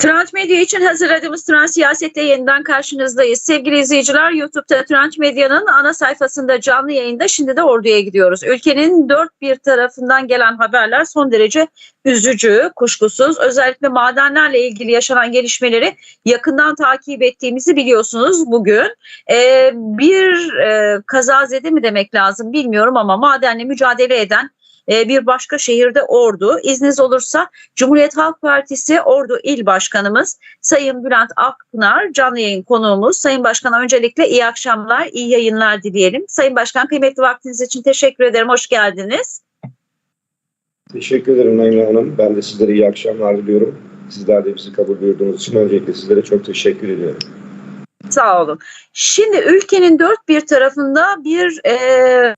Trend Medya için hazırladığımız Trend Siyaset'te yeniden karşınızdayız. Sevgili izleyiciler YouTube'da Trend Medya'nın ana sayfasında canlı yayında şimdi de orduya gidiyoruz. Ülkenin dört bir tarafından gelen haberler son derece üzücü, kuşkusuz. Özellikle madenlerle ilgili yaşanan gelişmeleri yakından takip ettiğimizi biliyorsunuz bugün. Ee, bir e, kazazede mi demek lazım bilmiyorum ama madenle mücadele eden e, bir başka şehirde Ordu. İzniniz olursa Cumhuriyet Halk Partisi Ordu İl Başkanımız Sayın Bülent Akpınar canlı yayın konuğumuz. Sayın Başkan öncelikle iyi akşamlar, iyi yayınlar dileyelim. Sayın Başkan kıymetli vaktiniz için teşekkür ederim. Hoş geldiniz. Teşekkür ederim Naime Hanım. Ben de sizlere iyi akşamlar diliyorum. Sizler de bizi kabul buyurduğunuz için öncelikle sizlere çok teşekkür ediyorum. Sağ olun. Şimdi ülkenin dört bir tarafında bir e,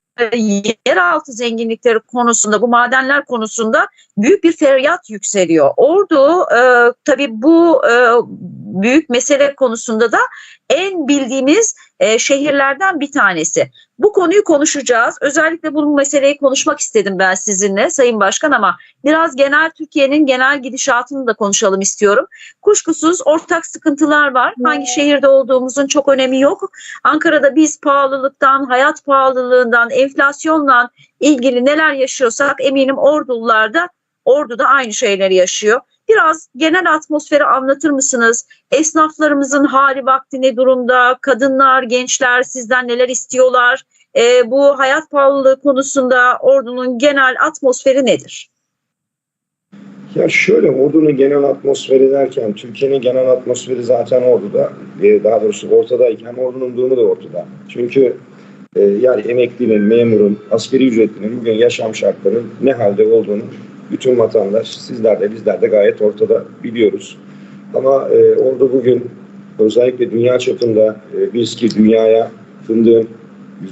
yeraltı zenginlikleri konusunda, bu madenler konusunda büyük bir feryat yükseliyor. Ordu e, tabii bu e, büyük mesele konusunda da en bildiğimiz e, şehirlerden bir tanesi. Bu konuyu konuşacağız. Özellikle bu meseleyi konuşmak istedim ben sizinle Sayın Başkan ama biraz genel Türkiye'nin genel gidişatını da konuşalım istiyorum. Kuşkusuz ortak sıkıntılar var. Hangi şehirde olduğumuzun çok önemi yok. Ankara'da biz pahalılıktan, hayat pahalılığından, enflasyonla ilgili neler yaşıyorsak eminim Ordu'lularda Ordu'da aynı şeyleri yaşıyor. Biraz genel atmosferi anlatır mısınız? Esnaflarımızın hali vakti ne durumda? Kadınlar, gençler sizden neler istiyorlar? Ee, bu hayat pahalılığı konusunda ordunun genel atmosferi nedir? Ya şöyle ordunun genel atmosferi derken Türkiye'nin genel atmosferi zaten orduda. E, daha doğrusu ortadayken ordunun durumu da ortada. Çünkü e, yani emeklinin, memurun, askeri ücretlinin bugün yaşam şartlarının ne halde olduğunu bütün vatandaş, sizler de bizler de gayet ortada biliyoruz. Ama e, orada bugün özellikle dünya çapında e, biz ki dünyaya fındığın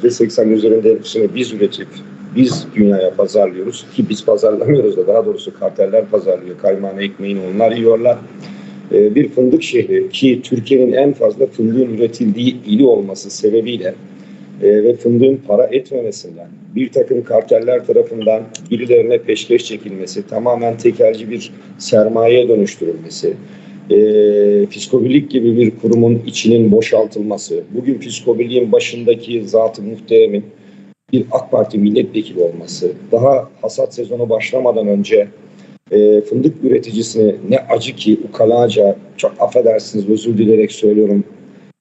%80 üzerinde hepsini biz üretip biz dünyaya pazarlıyoruz ki biz pazarlamıyoruz da daha doğrusu karteller pazarlıyor. Kaymağını, ekmeğini onlar yiyorlar. E, bir fındık şehri ki Türkiye'nin en fazla fındığın üretildiği ili olması sebebiyle e, ve fındığın para etmemesinden, bir takım karteller tarafından birilerine peşkeş çekilmesi, tamamen tekelci bir sermaye dönüştürülmesi, e, Fiskobilik gibi bir kurumun içinin boşaltılması, bugün Fiskobilik'in başındaki zatı muhteremin bir AK Parti milletvekili olması, daha hasat sezonu başlamadan önce e, fındık üreticisine ne acı ki ukalaca, çok affedersiniz özür dilerek söylüyorum,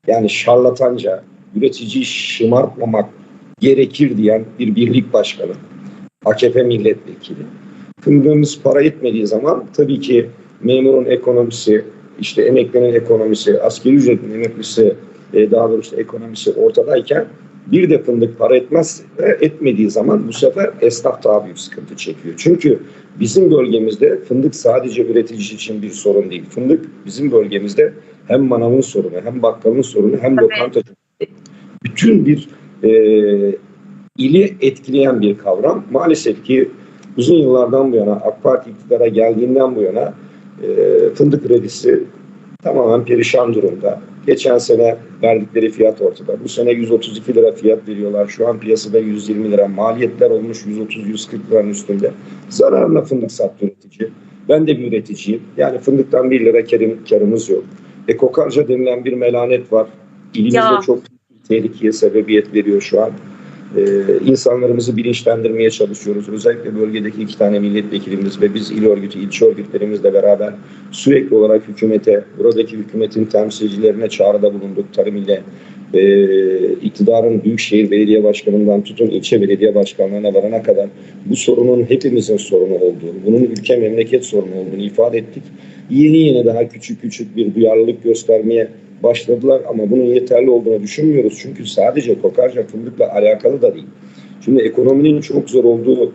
yani şarlatanca üreticiyi şımartmamak gerekir diyen bir birlik başkanı, AKP milletvekili. Fındığımız para etmediği zaman tabii ki memurun ekonomisi, işte emeklinin ekonomisi, askeri ücretin emeklisi, e, daha doğrusu ekonomisi ortadayken bir de fındık para etmez etmediği zaman bu sefer esnaf daha büyük sıkıntı çekiyor. Çünkü bizim bölgemizde fındık sadece üretici için bir sorun değil. Fındık bizim bölgemizde hem manavın sorunu, hem bakkalın sorunu, hem lokantacı bütün bir e, ili etkileyen bir kavram. Maalesef ki uzun yıllardan bu yana AK Parti iktidara geldiğinden bu yana e, fındık kredisi tamamen perişan durumda. Geçen sene verdikleri fiyat ortada. Bu sene 132 lira fiyat veriyorlar. Şu an piyasada 120 lira. Maliyetler olmuş 130-140 liranın üstünde. Zararına fındık sattı üretici. Ben de bir üreticiyim. Yani fındıktan 1 lira karım, karımız yok. Ekokarca denilen bir melanet var. İlimizde Ya. çok tehlikeye sebebiyet veriyor şu an. Ee, insanlarımızı bilinçlendirmeye çalışıyoruz. Özellikle bölgedeki iki tane milletvekilimiz ve biz il örgütü, ilçe örgütlerimizle beraber sürekli olarak hükümete, buradaki hükümetin temsilcilerine çağrıda bulunduk. Tarım ile e, iktidarın Büyükşehir Belediye Başkanı'ndan tutun ilçe belediye başkanlarına varana kadar bu sorunun hepimizin sorunu olduğunu, bunun ülke memleket sorunu olduğunu ifade ettik. Yeni yeni daha küçük küçük bir duyarlılık göstermeye başladılar ama bunun yeterli olduğunu düşünmüyoruz. Çünkü sadece kokarca fındıkla alakalı da değil. Şimdi ekonominin çok zor olduğu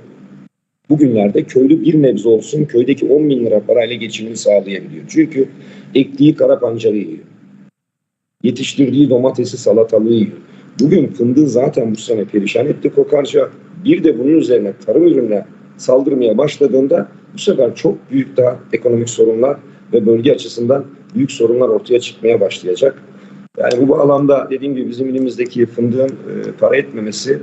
bugünlerde köylü bir nebze olsun köydeki 10 bin lira parayla geçimini sağlayabiliyor. Çünkü ektiği kara pancarı yiyor. Yetiştirdiği domatesi salatalığı yiyor. Bugün fındığı zaten bu sene perişan etti kokarca. Bir de bunun üzerine tarım ürününe saldırmaya başladığında bu sefer çok büyük daha ekonomik sorunlar ve bölge açısından büyük sorunlar ortaya çıkmaya başlayacak. Yani bu bağlamda dediğim gibi bizim ilimizdeki fındığın e, para etmemesi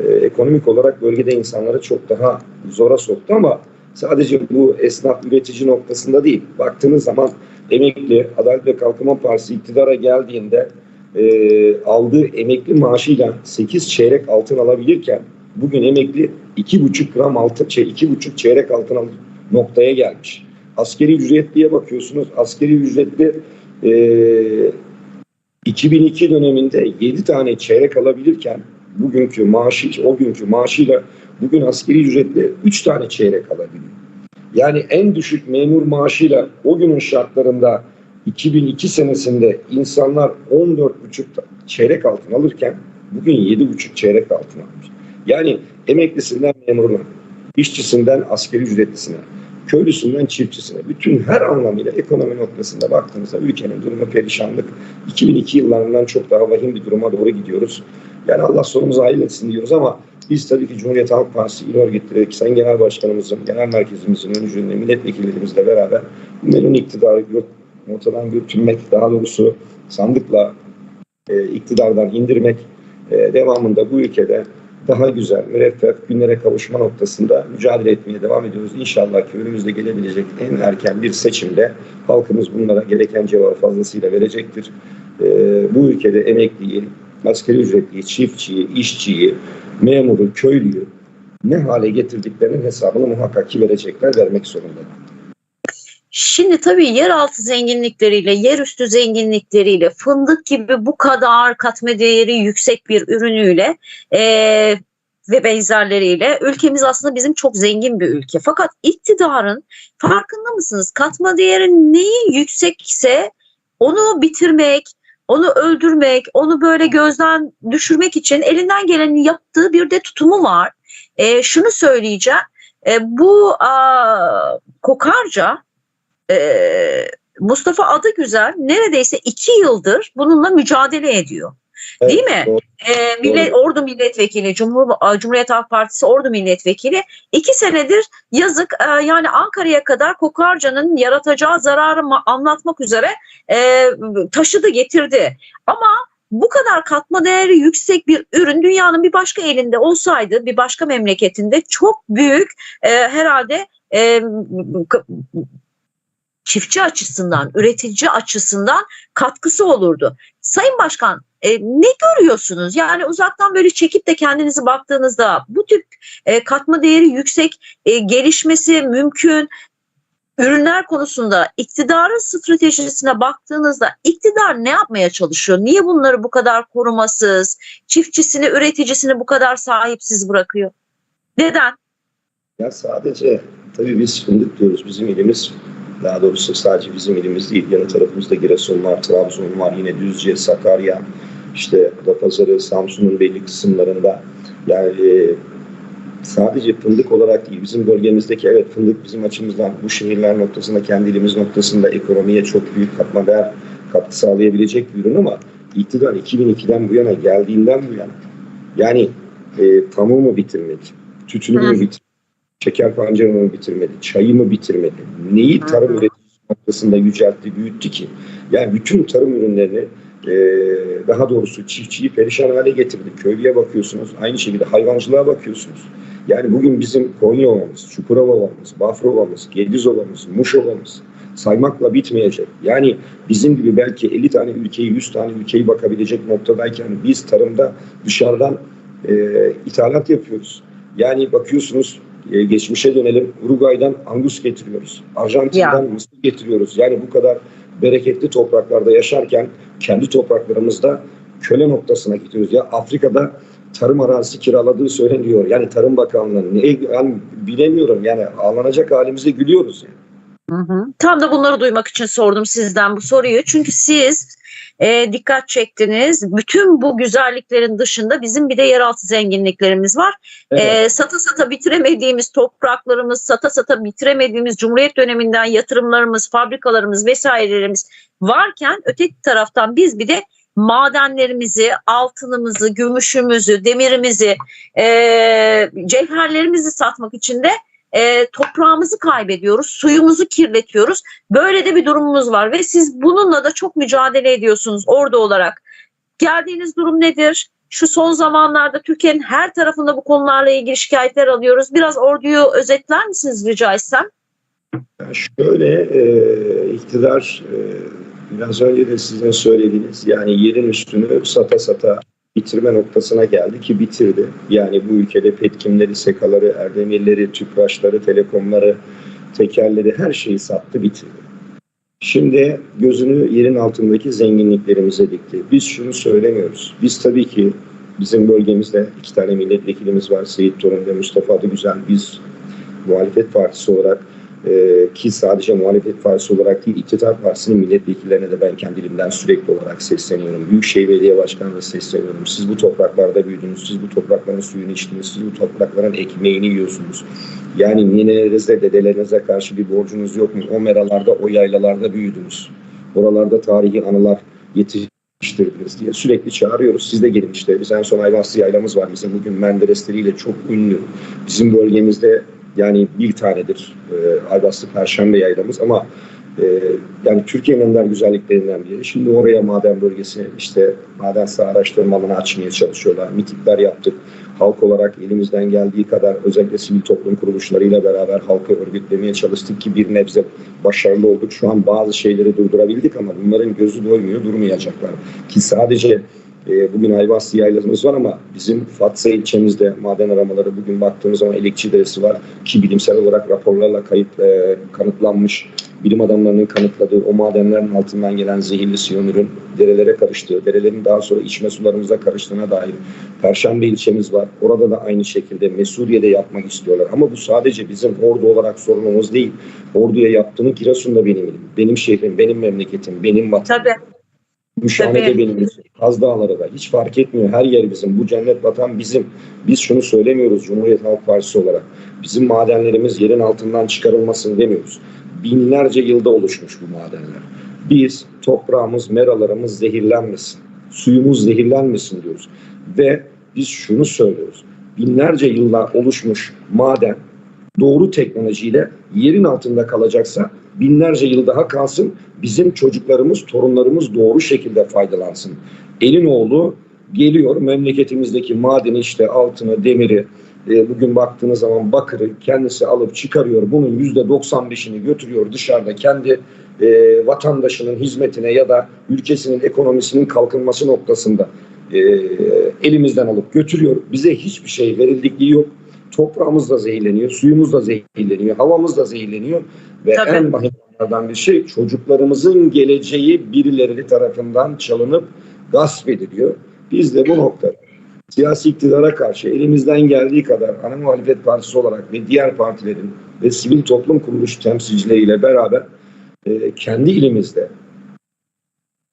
e, ekonomik olarak bölgede insanları çok daha zora soktu ama sadece bu esnaf üretici noktasında değil. Baktığınız zaman emekli Adalet ve Kalkınma Partisi iktidara geldiğinde e, aldığı emekli maaşıyla 8 çeyrek altın alabilirken bugün emekli 2,5 gram altın, şey 2,5 çeyrek altın al noktaya gelmiş. Askeri ücretliye bakıyorsunuz. Askeri ücretli e, 2002 döneminde 7 tane çeyrek alabilirken bugünkü maaşı, o günkü maaşıyla bugün askeri ücretli 3 tane çeyrek alabiliyor. Yani en düşük memur maaşıyla o günün şartlarında 2002 senesinde insanlar 14,5 çeyrek altın alırken bugün 7,5 çeyrek altın almış. Yani emeklisinden memuruna, işçisinden askeri ücretlisine, köylüsünden çiftçisine, bütün her anlamıyla ekonomi noktasında baktığımızda ülkenin durumu perişanlık. 2002 yıllarından çok daha vahim bir duruma doğru gidiyoruz. Yani Allah sonumuzu hayır etsin diyoruz ama biz tabii ki Cumhuriyet Halk Partisi il örgütleri, Sayın Genel Başkanımızın, genel merkezimizin öncülüğünde milletvekillerimizle beraber bu melun iktidarı ortadan götürmek, daha doğrusu sandıkla e, iktidardan indirmek, e, devamında bu ülkede daha güzel, müreffeh günlere kavuşma noktasında mücadele etmeye devam ediyoruz. İnşallah ki önümüzde gelebilecek en erken bir seçimde halkımız bunlara gereken cevabı fazlasıyla verecektir. E, bu ülkede emekliyi, askeri ücretliyi, çiftçiyi, işçiyi, memuru, köylüyü ne hale getirdiklerinin hesabını muhakkak ki verecekler, vermek zorundalar. Şimdi tabii yeraltı zenginlikleriyle, yerüstü zenginlikleriyle, fındık gibi bu kadar katma değeri yüksek bir ürünüyle e, ve benzerleriyle ülkemiz aslında bizim çok zengin bir ülke. Fakat iktidarın farkında mısınız? Katma değeri neyi yüksekse onu bitirmek, onu öldürmek, onu böyle gözden düşürmek için elinden geleni yaptığı bir de tutumu var. E, şunu söyleyeceğim. E, bu a, kokarca e, Mustafa Adıgüzel neredeyse iki yıldır bununla mücadele ediyor. Evet, Değil mi? doğru. E, millet, Ordu Milletvekili, Cumhur, Cumhuriyet Halk Partisi Ordu Milletvekili iki senedir yazık e, yani Ankara'ya kadar kokarcanın yaratacağı zararı ma- anlatmak üzere e, taşıdı getirdi. Ama bu kadar katma değeri yüksek bir ürün dünyanın bir başka elinde olsaydı bir başka memleketinde çok büyük e, herhalde e, çiftçi açısından, üretici açısından katkısı olurdu. Sayın Başkan e, ne görüyorsunuz? Yani uzaktan böyle çekip de kendinizi baktığınızda bu tip e, katma değeri yüksek e, gelişmesi mümkün ürünler konusunda iktidarın stratejisine baktığınızda iktidar ne yapmaya çalışıyor? Niye bunları bu kadar korumasız, çiftçisini, üreticisini bu kadar sahipsiz bırakıyor? Neden? Ya sadece tabii biz fındık diyoruz. Bizim ilimiz daha doğrusu sadece bizim ilimiz değil. Yanı tarafımızda Giresun var, Trabzon var, yine Düzce, Sakarya, işte Adapazarı, Samsun'un belli kısımlarında. Yani e, sadece fındık olarak değil, bizim bölgemizdeki evet fındık bizim açımızdan bu şehirler noktasında, kendi ilimiz noktasında ekonomiye çok büyük katma değer katkı sağlayabilecek bir ürün ama iktidar 2002'den bu yana geldiğinden bu yana yani e, pamuğu mu bitirmek, tütünü mü bitirmek, şeker pancarını mı bitirmedi, çayı mı bitirmedi, neyi tarım üreticisi noktasında yüceltti, büyüttü ki? Yani bütün tarım ürünlerini e, daha doğrusu çiftçiyi perişan hale getirdi. Köylüye bakıyorsunuz, aynı şekilde hayvancılığa bakıyorsunuz. Yani bugün bizim Konya Ovamız, Çukurova Ovamız, Bafra Ovamız, Gediz Ovamız, Muş Ovamız saymakla bitmeyecek. Yani bizim gibi belki 50 tane ülkeyi, 100 tane ülkeyi bakabilecek noktadayken biz tarımda dışarıdan e, ithalat yapıyoruz. Yani bakıyorsunuz e, geçmişe dönelim. Uruguay'dan Angus getiriyoruz. Arjantin'den Ya. mısır getiriyoruz. Yani bu kadar bereketli topraklarda yaşarken kendi topraklarımızda köle noktasına gidiyoruz. Ya Afrika'da tarım arazisi kiraladığı söyleniyor. Yani Tarım Bakanlığı ne yani bilemiyorum. Yani ağlanacak halimize gülüyoruz yani. Hı hı. Tam da bunları duymak için sordum sizden bu soruyu. Çünkü siz e, dikkat çektiniz. Bütün bu güzelliklerin dışında bizim bir de yeraltı zenginliklerimiz var. Evet. E, sata sata bitiremediğimiz topraklarımız, sata sata bitiremediğimiz Cumhuriyet döneminden yatırımlarımız, fabrikalarımız vesairelerimiz varken öteki taraftan biz bir de madenlerimizi, altınımızı, gümüşümüzü, demirimizi, e, cevherlerimizi satmak için de e, toprağımızı kaybediyoruz, suyumuzu kirletiyoruz. Böyle de bir durumumuz var ve siz bununla da çok mücadele ediyorsunuz orada olarak. Geldiğiniz durum nedir? Şu son zamanlarda Türkiye'nin her tarafında bu konularla ilgili şikayetler alıyoruz. Biraz orduyu özetler misiniz rica etsem? Yani şöyle e, iktidar e, biraz önce de sizin söylediğiniz yani yerin üstünü sata sata bitirme noktasına geldi ki bitirdi. Yani bu ülkede petkimleri, sekaları, erdemirleri, tüpraşları, telekomları, tekerleri her şeyi sattı bitirdi. Şimdi gözünü yerin altındaki zenginliklerimize dikti. Biz şunu söylemiyoruz. Biz tabii ki bizim bölgemizde iki tane milletvekilimiz var. Seyit Torun ve Mustafa Adıgüzel. Biz muhalefet partisi olarak e, ki sadece muhalefet partisi olarak değil iktidar partisinin milletvekillerine de ben kendi dilimden sürekli olarak sesleniyorum. Büyükşehir Belediye Başkanı'na sesleniyorum. Siz bu topraklarda büyüdünüz, siz bu toprakların suyunu içtiniz, siz bu toprakların ekmeğini yiyorsunuz. Yani ninelerinize, dedelerinize karşı bir borcunuz yok mu? O meralarda, o yaylalarda büyüdünüz. Oralarda tarihi anılar yetiştirdiniz diye sürekli çağırıyoruz. Siz de gelin işte. Biz en son Ayvaslı yaylamız var. Bizim bugün Menderesleriyle çok ünlü. Bizim bölgemizde yani bir tanedir e, Ayvaslı Perşembe yaylamız ama e, yani Türkiye'nin ender güzelliklerinden biri. Şimdi oraya maden bölgesi işte maden saha araştırma alanı açmaya çalışıyorlar. Mitikler yaptık. Halk olarak elimizden geldiği kadar özellikle sivil toplum kuruluşlarıyla beraber halkı örgütlemeye çalıştık ki bir nebze başarılı olduk. Şu an bazı şeyleri durdurabildik ama bunların gözü doymuyor, durmayacaklar. Ki sadece e, bugün Ayvaslı yaylamız var ama bizim Fatsa ilçemizde maden aramaları bugün baktığımız zaman Elekçi Deresi var ki bilimsel olarak raporlarla kayıt e, kanıtlanmış bilim adamlarının kanıtladığı o madenlerin altından gelen zehirli siyonürün derelere karıştığı, derelerin daha sonra içme sularımıza karıştığına dair Perşembe ilçemiz var. Orada da aynı şekilde Mesuriye'de yapmak istiyorlar. Ama bu sadece bizim ordu olarak sorunumuz değil. Orduya yaptığını Giresun'da benim. Benim şehrim, benim memleketim, benim vatanım. Tabii. Müşahede'de Tabii. benim. Kaz Dağları da. Hiç fark etmiyor. Her yer bizim. Bu cennet vatan bizim. Biz şunu söylemiyoruz Cumhuriyet Halk Partisi olarak. Bizim madenlerimiz yerin altından çıkarılmasın demiyoruz. Binlerce yılda oluşmuş bu madenler. Biz toprağımız, meralarımız zehirlenmesin. Suyumuz zehirlenmesin diyoruz. Ve biz şunu söylüyoruz. Binlerce yıllar oluşmuş maden doğru teknolojiyle yerin altında kalacaksa binlerce yıl daha kalsın. Bizim çocuklarımız, torunlarımız doğru şekilde faydalansın. Elin oğlu geliyor memleketimizdeki madeni işte altını, demiri, e, bugün baktığınız zaman bakırı kendisi alıp çıkarıyor. Bunun yüzde 95'ini götürüyor dışarıda kendi e, vatandaşının hizmetine ya da ülkesinin ekonomisinin kalkınması noktasında e, elimizden alıp götürüyor. Bize hiçbir şey verildikliği yok. Toprağımız da zehirleniyor, suyumuz da zehirleniyor, havamız da zehirleniyor. Ve Tabii. en vahimlerden bir şey çocuklarımızın geleceği birileri tarafından çalınıp gasp ediliyor. Biz de bu noktada siyasi iktidara karşı elimizden geldiği kadar ana muhalefet partisi olarak ve diğer partilerin ve sivil toplum kuruluş temsilcileriyle beraber e, kendi ilimizde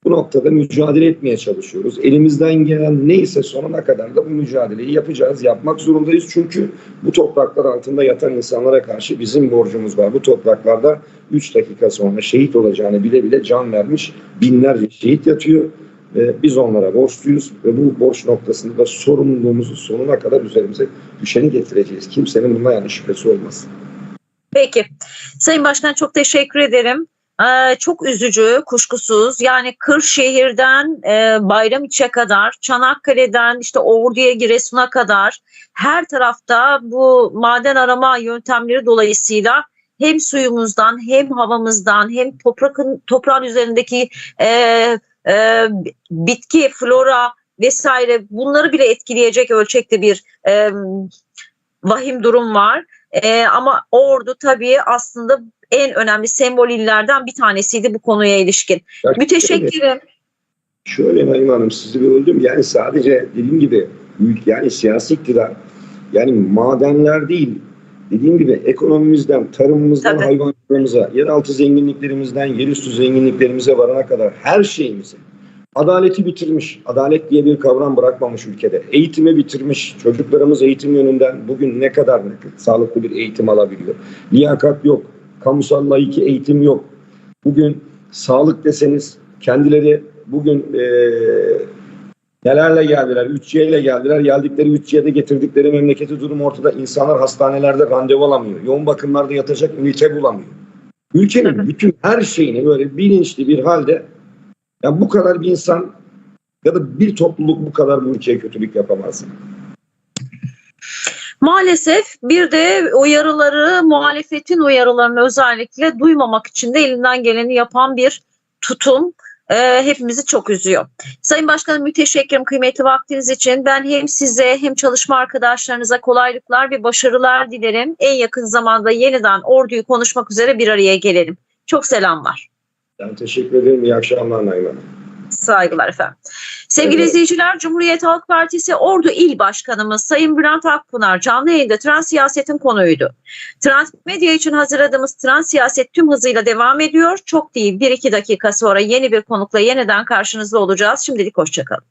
bu noktada mücadele etmeye çalışıyoruz. Elimizden gelen neyse sonuna kadar da bu mücadeleyi yapacağız, yapmak zorundayız. Çünkü bu topraklar altında yatan insanlara karşı bizim borcumuz var. Bu topraklarda 3 dakika sonra şehit olacağını bile bile can vermiş binlerce şehit yatıyor. Ve biz onlara borçluyuz ve bu borç noktasında da sorumluluğumuzu sonuna kadar üzerimize düşeni getireceğiz. Kimsenin bundan yani şüphesi olmasın. Peki. Sayın Başkan çok teşekkür ederim. Ee, çok üzücü kuşkusuz yani Kırşehir'den e, Bayramiç'e kadar Çanakkale'den işte Ordu'ya Giresun'a kadar her tarafta bu maden arama yöntemleri dolayısıyla hem suyumuzdan hem havamızdan hem toprakın toprağın üzerindeki e, e, bitki flora vesaire bunları bile etkileyecek ölçekte bir e, vahim durum var. E, ama Ordu tabii aslında en önemli sembol illerden bir tanesiydi bu konuya ilişkin. Ya Müteşekkirim. Şöyle Naim Hanım sizi böldüm. Yani sadece dediğim gibi büyük yani siyasi iktidar yani madenler değil dediğim gibi ekonomimizden, tarımımızdan, Tabii. hayvancılığımıza, yeraltı zenginliklerimizden, yerüstü zenginliklerimize varana kadar her şeyimizi adaleti bitirmiş. Adalet diye bir kavram bırakmamış ülkede. Eğitimi bitirmiş. Çocuklarımız eğitim yönünden bugün ne kadar sağlıklı bir eğitim alabiliyor. Liyakat yok. Kamusal layık eğitim yok. Bugün sağlık deseniz kendileri bugün eee nelerle geldiler? 3 ile geldiler. Geldikleri 3 de getirdikleri memleketi durum ortada. İnsanlar hastanelerde randevu alamıyor. Yoğun bakımlarda yatacak ünite bulamıyor. Ülkenin bütün her şeyini böyle bilinçli bir halde ya bu kadar bir insan ya da bir topluluk bu kadar bu ülkeye kötülük yapamaz. Maalesef bir de uyarıları, muhalefetin uyarılarını özellikle duymamak için de elinden geleni yapan bir tutum e, hepimizi çok üzüyor. Sayın Başkanım müteşekkirim kıymetli vaktiniz için. Ben hem size hem çalışma arkadaşlarınıza kolaylıklar ve başarılar dilerim. En yakın zamanda yeniden orduyu konuşmak üzere bir araya gelelim. Çok selamlar. Ben teşekkür ederim. İyi akşamlar Naim Hanım. Saygılar efendim. Sevgili Evet. izleyiciler, Cumhuriyet Halk Partisi Ordu İl Başkanımız Sayın Bülent Akpınar canlı yayında trans siyasetin konuydu. Trans medya için hazırladığımız trans siyaset tüm hızıyla devam ediyor. Çok değil 1-2 dakika sonra yeni bir konukla yeniden karşınızda olacağız. Şimdilik hoşçakalın.